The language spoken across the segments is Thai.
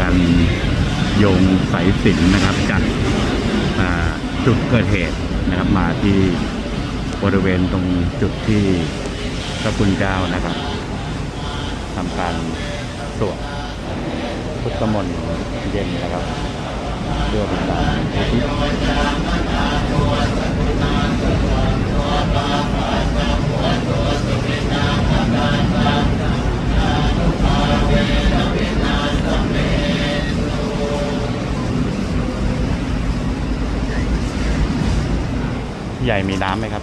การโยงสายสินนะครับจากจุดเกิดเหตุนะครับมาที่บริเวณตรงจุดที่พระคุณเจ้านะครับทำการสวดพุทธมนต์เย็นนะครับเพื่อเป็นการอุทิศ ใหญ่มีน้ำไหมครับ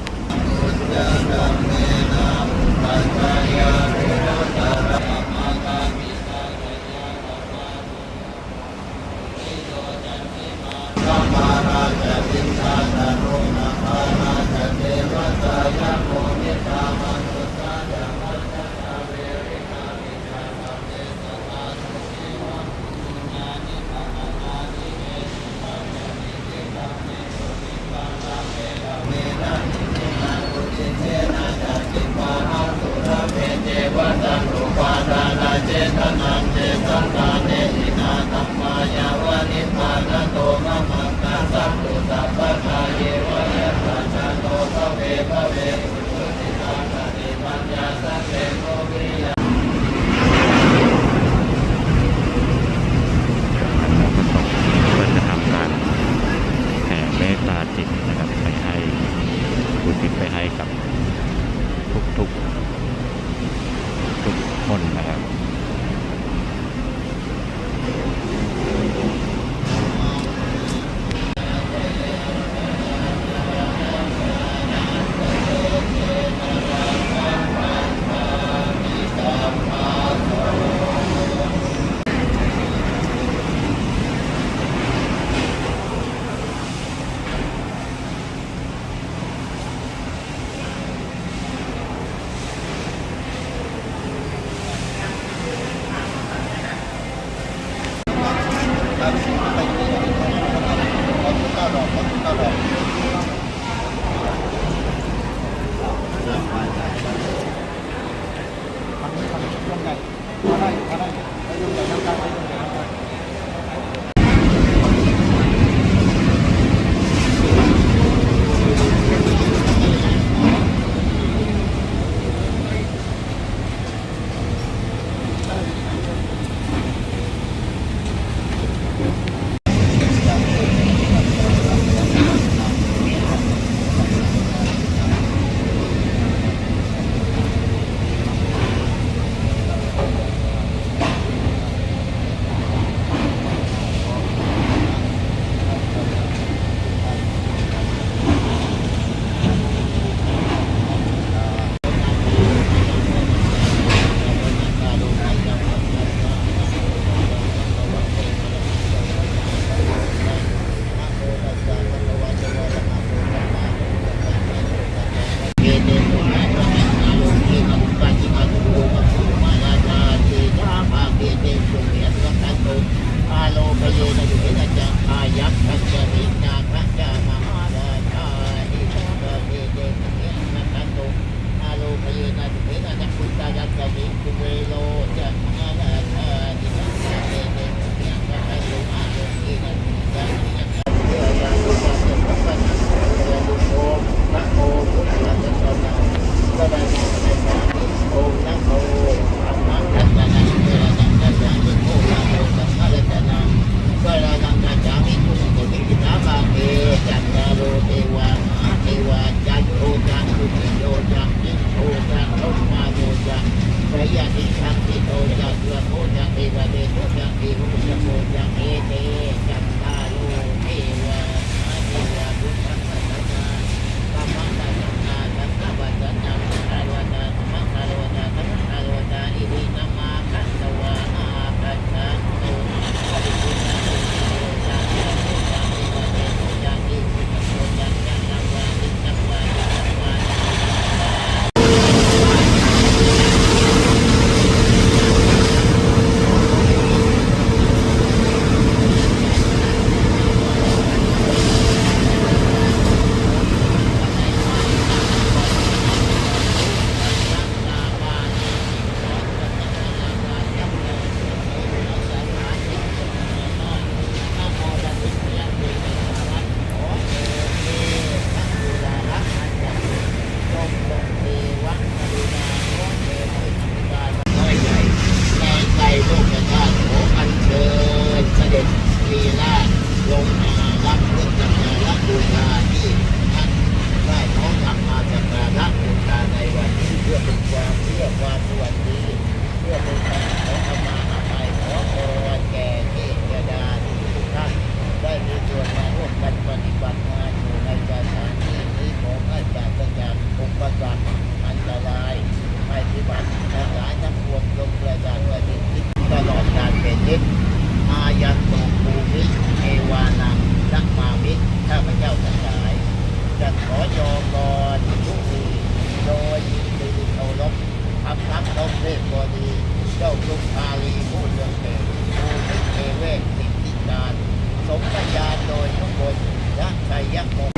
จากผม